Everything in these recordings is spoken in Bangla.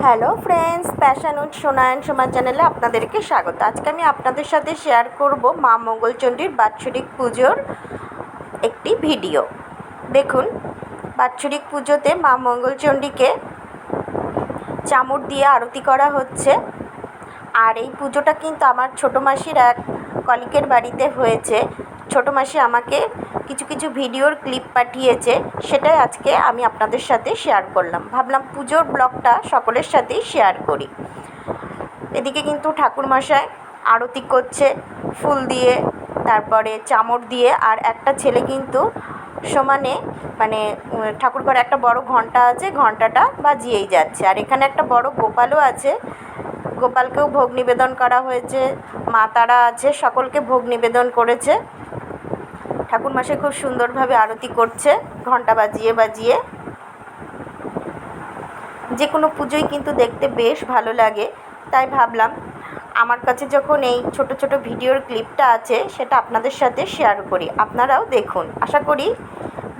Hello friends passion with Sonayan Soma চ্যানেলে আপনাদেরকে স্বাগত। আজকে আমি আপনাদের সাথে শেয়ার করব মা মঙ্গলচণ্ডীর বাৎসরিক পুজোর একটি ভিডিও দেখুন, বাৎসরিক পুজোতে মা মঙ্গলচণ্ডীকে চামড় দিয়ে আরতি করা হচ্ছে। আর এই পুজোটা কিন্তু আমার ছোটো মাসির এক কলিকের বাড়িতে হয়েছে। ছোটো মাসি আমাকে কিছু কিছু ভিডিওর ক্লিপ পাঠিয়েছে, সেটাই আজকে আমি আপনাদের সাথে শেয়ার করলাম। ভাবলাম পুজোর ব্লগটা সকলের সাথেই শেয়ার করি। এদিকে কিন্তু ঠাকুরমশাই আরতি করছে, ফুল দিয়ে, তারপরে চামড় দিয়ে, আর একটা ছেলে কিন্তু সমানে মানে ঠাকুর ঘরে একটা বড় ঘণ্টা আছে, ঘন্টাটা বাজিয়েই যাচ্ছে। আর এখানে একটা বড় গোপালও আছে, গোপালকেও ভোগ নিবেদন করা হয়েছে, মা তারা আছে, সকলকে ভোগ নিবেদন করেছে। ঠাকুরমশাই খুব সুন্দরভাবে আরতি করছে ঘণ্টা বাজিয়ে বাজিয়ে। যে কোনো পুজোই কিন্তু দেখতে বেশ ভালো লাগে। তাই ভাবলাম, আমার কাছে যখন এই ছোট ছোট ভিডিওর ক্লিপটা আছে, সেটা আপনাদের সাথে শেয়ার করি। আপনারাও দেখুন। আশা করি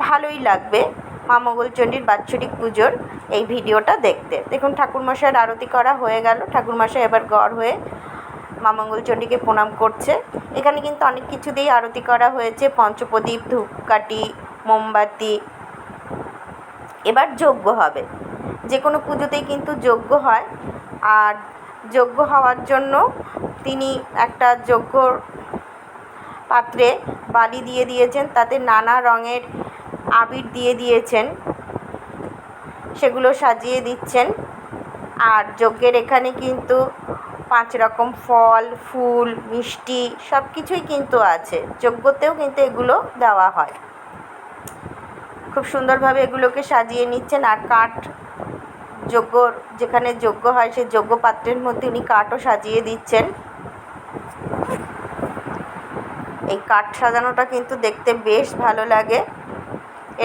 ভালোই লাগবে মা মঙ্গলচণ্ডীর বাৎসরিক পুজোর এই ভিডিওটা দেখতে। দেখুন ঠাকুরমশাইয়ের আরতি করা হয়ে গেল। ঠাকুরমশাই এবার গড় হয়ে মা মঙ্গলচণ্ডীকে প্রণাম করছে। এখানে কিন্তু অনেক কিছু দিয়েই আরতি করা হয়েছে। পঞ্চপ্রদীপ, ধূপকাঠি, মোমবাতি। এবার যজ্ঞ হবে। যে কোনো পুজোতেই কিন্তু যজ্ঞ হয়। আর যজ্ঞ হওয়ার জন্য তিনি একটা যজ্ঞর পাত্রে বালি দিয়ে দিয়েছেন। তাতে নানা রঙের আবির দিয়ে দিয়েছেন। সেগুলো সাজিয়ে দিচ্ছেন। আর যজ্ঞের এখানে কিন্তু পাঁচ রকম ফল, ফুল, মিষ্টি সব কিছুই কিন্তু আছে। যজ্ঞতেও কিন্তু এগুলো দেওয়া হয়। খুব সুন্দরভাবে এগুলোকে সাজিয়ে নিচ্ছেন আর কাঠ যজ্ঞর যেখানে যজ্ঞ হয় সেই যজ্ঞ পাত্রের মধ্যে উনি কাঠও সাজিয়ে দিচ্ছেন। এই কাঠ সাজানোটা কিন্তু দেখতে বেশ ভালো লাগে।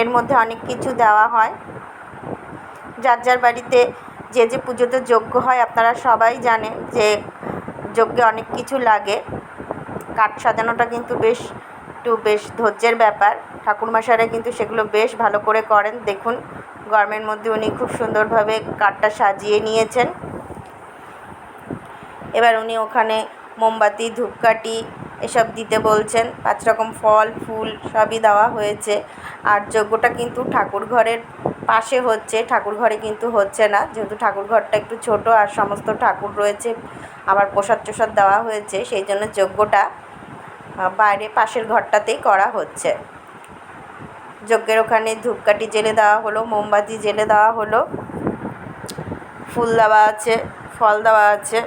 এর মধ্যে অনেক কিছু দেওয়া হয়। যার যার বাড়িতে যে যে পুজোতে যজ্ঞ হয় আপনারা সবাই জানেন যে যজ্ঞে অনেক কিছু লাগে। কাঠ সাজানোটা কিন্তু বেশ একটু বেশ ধৈর্যের ব্যাপার। ঠাকুরমশাইরা কিন্তু সেগুলো বেশ ভালো করে করেন। দেখুন, গরমের মধ্যে উনি খুব সুন্দরভাবে কাঠটা সাজিয়ে নিয়েছেন। এবার উনি ওখানে মোমবাতি, ধূপকাঠি এসব দিতে বলছেন। পাঁচ রকম ফল, ফুল সবই দেওয়া হয়েছে। আর যজ্ঞটা কিন্তু ঠাকুর ঘরের পাশে হচ্ছে ঠাকুর ঘরে কিন্তু হচ্ছে না। যেহেতু ঠাকুর ঘরটা একটু ছোট আর সমস্ত ঠাকুর রয়েছে, আবার প্রসাদ টসাদ দেওয়া হয়েছে, সেই জন্য যজ্ঞটা বাইরে পাশের ঘরটাতেই করা হচ্ছে। যজ্ঞের ওখানে ধূপকাঠি জেলে দেওয়া হলো, মোমবাতি জেলে দেওয়া হলো, ফুল দেওয়া আছে, ফল দেওয়া আছে,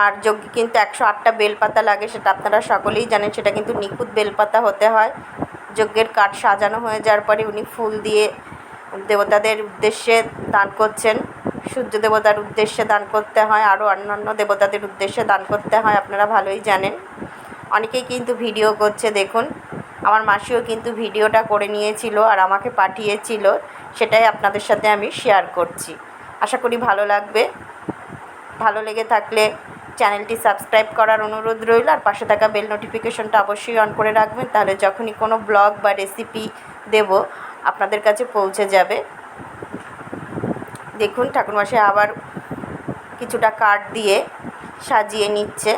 আর যজ্ঞে কিন্তু একশো আটটা বেলপাতা লাগে, সেটা আপনারা সকলেই জানেন, সেটা কিন্তু নিখুঁত বেলপাতা হতে হয়। যজ্ঞের কাঠ সাজানো হয়ে যাওয়ার পরে উনি ফুল দিয়ে দেবতাদের উদ্দেশ্যে দান করছেন। সূর্য দেবতার উদ্দেশ্যে দান করতে হয় আরও অন্যান্য দেবতাদের উদ্দেশ্যে দান করতে হয়, আপনারা ভালোই জানেন। অনেকেই কিন্তু ভিডিও করছে, দেখুন। আমার মাসিও কিন্তু ভিডিওটা করে নিয়েছিল আর আমাকে পাঠিয়েছিল, সেটাই আপনাদের সাথে আমি শেয়ার করছি। আশা করি ভালো লাগবে। ভালো লেগে থাকলে চ্যানেলটি সাবস্ক্রাইব করার অনুরোধ রইল আর পাশে থাকা বেল নোটিফিকেশনটা অবশ্যই অন করে রাখবেন, তাহলে যখনই কোনো ব্লগ বা রেসিপি দেব আপনাদের কাছে পৌঁছে যাবে। দেখুন, ঠাকুরমশাই আবার কিছুটা কাঠ দিয়ে সাজিয়ে নিচ্ছে।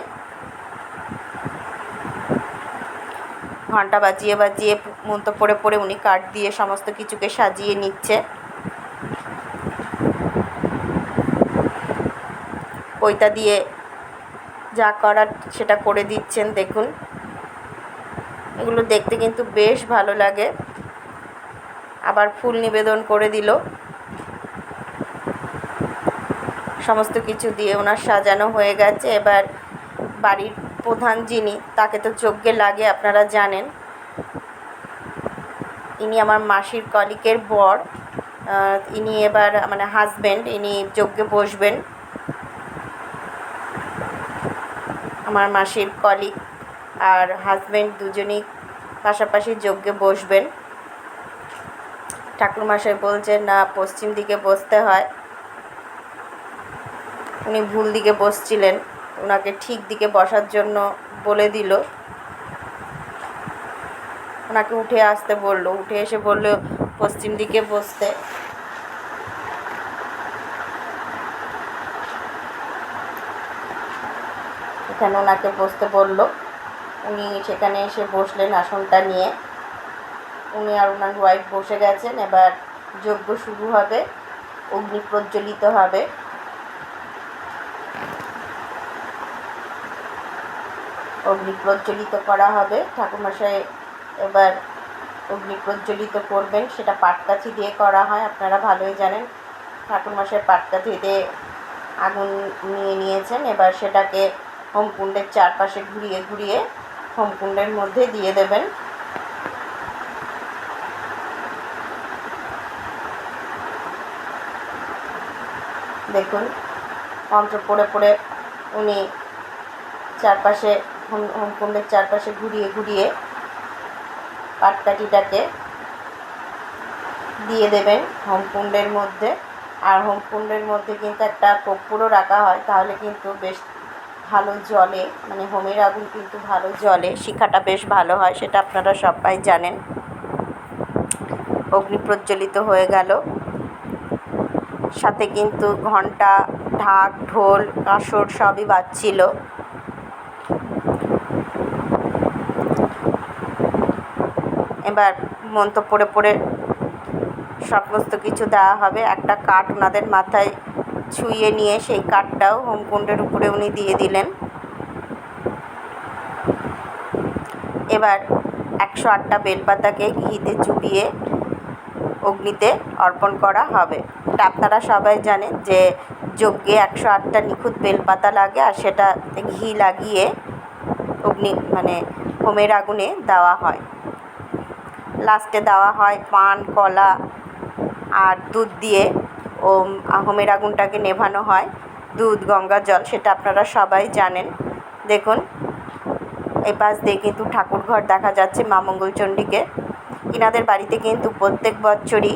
ঘণ্টা বাজিয়ে বাজিয়ে মন্ত্র পড়ে পড়ে উনি কাঠ দিয়ে সমস্ত কিছুকে সাজিয়ে নিচ্ছে। পৈতা দিয়ে যা করার সেটা করে দিচ্ছেন, দেখুন। এগুলো দেখতে কিন্তু বেশ ভালো লাগে। আবার ফুল নিবেদন করে দিল। সমস্ত কিছু দিয়ে ওনার সাজানো হয়ে গেছে। এবার বাড়ির প্রধান যিনি, তাকে তো যজ্ঞে লাগে, আপনারা জানেন। ইনি আমার মাসির কলিকের বর। ইনি এবার মানে হাজব্যান্ড ইনি যজ্ঞে বসবেন। আমার মাসির কলিক আর হাজব্যান্ড দুজনেই পাশাপাশি যজ্ঞে বসবেন। ঠাকুরমাশাই বলছে না, পশ্চিম দিকে বসতে হয়। উনি ভুল দিকে বসছিলেন। ওনাকে ঠিক দিকে বসার জন্য বলে দিল। ওনাকে উঠে আসতে বলল। উঠে এসে বলল, পশ্চিম দিকে বসতে। এখানে ওনাকে বসতে বলল। উনি সেখানে এসে বসলেন আসনটা নিয়ে। উনি আর ওনার ওয়াইফ বসে গেছেন, এবার যজ্ঞ শুরু হবে, অগ্নি প্রজ্বলিত হবে। অগ্নি প্রজ্বলিত করা হবে। ঠাকুরমশাই এবার অগ্নি প্রজ্বলিত করবেন, সেটা পাটকাঠি দিয়ে করা হয়, আপনারা ভালোই জানেন। ঠাকুরমশাই পাটকাঠি দিয়ে আগুন নিয়ে নিয়েছেন, এবার সেটাকে হোমকুণ্ডের চারপাশে ঘুরিয়ে ঘুরিয়ে হোমকুণ্ডের মধ্যে দিয়ে দেবেন। দেখুন। মন্ত্র পড়ে পড়ে উনি চারপাশে হোম হোমকুণ্ডের চারপাশে ঘুরিয়ে ঘুরিয়ে পাটকাঠিটাকে দিয়ে দেবেন হোমকুণ্ডের মধ্যে। আর হোমকুণ্ডের মধ্যে কিন্তু একটা কর্পূরও রাখা হয়, তাহলে কিন্তু বেশ ভালো জলে মানে হোমের আগুন কিন্তু ভালো জলে, শিখাটা বেশ ভালো হয়, সেটা আপনারা সবাই জানেন। অগ্নি প্রজ্বলিত হয়ে গেল। সাথে কিন্তু ঘণ্টা, ঢাক, ঢোল, কাঁসর সবই বাজছিল। এবার মন্ত্র পড়ে পড়ে সমস্ত কিছু দেওয়া হবে। একটা কাঠ ওনাদের মাথায় ছুঁয়ে নিয়ে সেই কাঠটাও হোমকুণ্ডের উপরে উনি দিয়ে দিলেন। এবার একশো আটটা বেলপাতাকে ঘিতে চুবিয়ে অগ্নিতে অর্পণ করা হবে। এটা আপনারা সবাই জানেন যে যজ্ঞে একশো আটটা নিখুঁত বেলপাতা লাগে আর সেটা ঘি লাগিয়ে অগ্নি মানে হোমের আগুনে দেওয়া হয়। লাস্টে দেওয়া হয় পান, কলা আর দুধ দিয়ে। ও হোমের আগুনটাকে নেভানো হয়। দুধ গঙ্গা জল, সেটা আপনারা সবাই জানেন। দেখুন এই পাশ দিয়ে কিন্তু ঠাকুর ঘর দেখা যাচ্ছে মা মঙ্গলচণ্ডীকে। ইনাদের বাড়িতে কিন্তু প্রত্যেক বছরই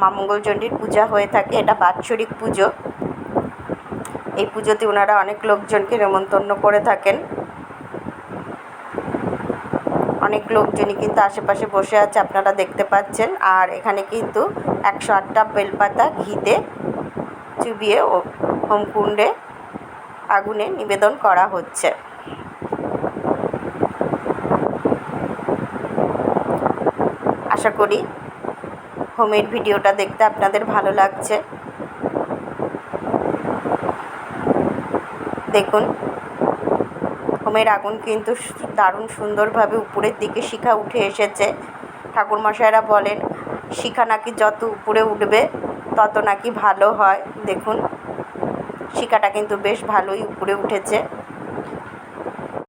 মা মঙ্গলচণ্ডীর পূজা হয়ে থাকে, এটা বাৎসরিক পুজো। এই পুজোতে ওনারা অনেক লোকজনকে নেমন্তন্ন করে থাকেন। অনেক লোকজনই কিন্তু আশেপাশে বসে আছে, আপনারা দেখতে পাচ্ছেন। আর এখানে কিন্তু একশো আটটা বেলপাতা ঘিতে চুবিয়ে ও হোমকুণ্ডে আগুনে নিবেদন করা হচ্ছে। আশা করি হোমের ভিডিওটা দেখতে আপনাদের ভালো লাগছে। দেখুন, হোমের আগুন কিন্তু দারুণ সুন্দরভাবে উপরের দিকে শিখা উঠে এসেছে। ঠাকুরমশাইরা বলেন, শিখা নাকি যত উপরে উঠবে, তত নাকি ভালো হয়। দেখুন, শিখাটা কিন্তু বেশ ভালোই উপরে উঠেছে।